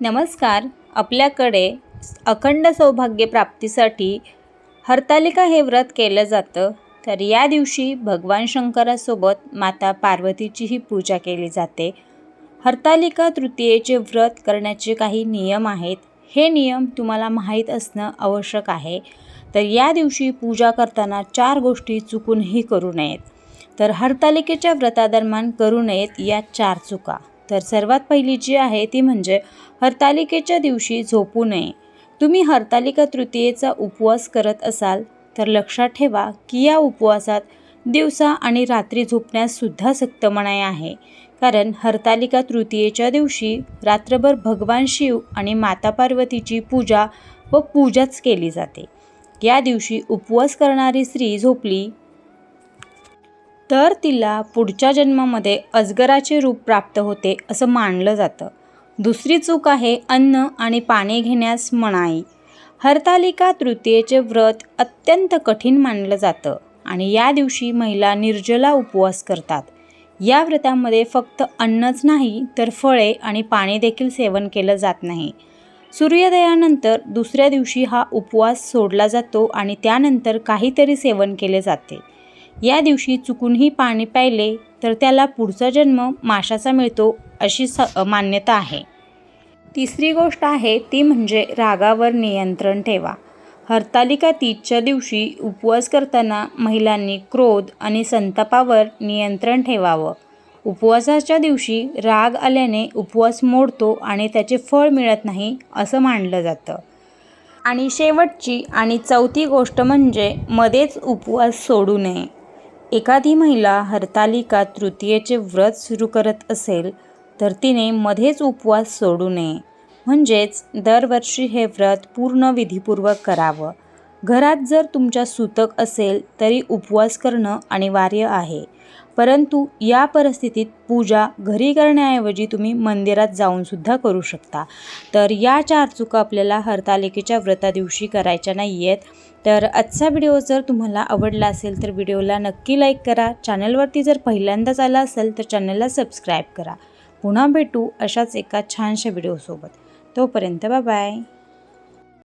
नमस्कार. आपल्याकडे अखंड सौभाग्य प्राप्तीसाठी हरतालिका हे व्रत केलं जातं. तर या दिवशी भगवान शंकरासोबत माता पार्वतीचीही पूजा केली जाते. हरतालिका तृतीयेचे व्रत करण्याचे काही नियम आहेत. हे नियम तुम्हाला माहीत असणं आवश्यक आहे. तर या दिवशी पूजा करताना चार गोष्टी चुकूनही करू नयेत. तर हरतालिकेच्या व्रतादरम्यान करू नयेत या चार चुका. तर सर्वात पहिली जी आहे ती म्हणजे हरतालिकेच्या दिवशी झोपू नये. तुम्ही हरतालिका तृतीयेचा उपवास करत असाल तर लक्षात ठेवा की या उपवासात दिवसा आणि रात्री झोपण्याससुद्धा सक्त मनाई आहे. कारण हरतालिका तृतीयेच्या दिवशी रात्रभर भगवान शिव आणि माता पार्वतीची पूजा व पूजाच केली जाते. या दिवशी उपवास करणारी स्त्री झोपली तर तिला पुढच्या जन्मामध्ये अजगराचे रूप प्राप्त होते असं मानलं जातं. दुसरी चूक आहे अन्न आणि पाणी घेण्यास मनाई. हरतालिका तृतीयेचे व्रत अत्यंत कठीण मानलं जातं आणि या दिवशी महिला निर्जला उपवास करतात. या व्रतामध्ये फक्त अन्नच नाही तर फळे आणि पाणी देखील सेवन केलं जात नाही. सूर्योदयानंतर दुसऱ्या दिवशी हा उपवास सोडला जातो आणि त्यानंतर काहीतरी सेवन केले जाते. या दिवशी चुकूनही पाणी प्यायले तर त्याला पुढचा जन्म माशाचा मिळतो अशी स मान्यता आहे. तिसरी गोष्ट आहे ती म्हणजे रागावर नियंत्रण ठेवा. हरतालिका तीजच्या दिवशी उपवास करताना महिलांनी क्रोध आणि संतापावर नियंत्रण ठेवावं. उपवासाच्या दिवशी राग आल्याने उपवास मोडतो आणि त्याचे फळ मिळत नाही असं मानलं जातं. आणि शेवटची आणि चौथी गोष्ट म्हणजे मध्येच उपवास सोडू नये. एखादी महिला हरतालिका तृतीयेचे व्रत सुरू करत असेल तर तिने मध्येच उपवास सोडू नये. म्हणजेच दरवर्षी हे व्रत पूर्ण विधीपूर्वक करावं. घरात जर तुमच्या सूतक असेल तरी उपवास करणं अनिवार्य आहे. परंतु या परिस्थितीत पूजा घरी करण्याऐवजी तुम्ही मंदिरात जाऊनसुद्धा करू शकता. तर या चार चुका आपल्याला हरतालिकेच्या व्रता दिवशी करायच्या नाही आहेत तर आजचा व्हिडिओ जर तुम्हाला आवडला असेल तर व्हिडिओला नक्की लाईक करा. चॅनलवरती जर पहिल्यांदाच आला असेल तर चॅनलला सबस्क्राईब करा. पुन्हा भेटू अशाच एका छानशा व्हिडिओसोबत. तोपर्यंत बाय.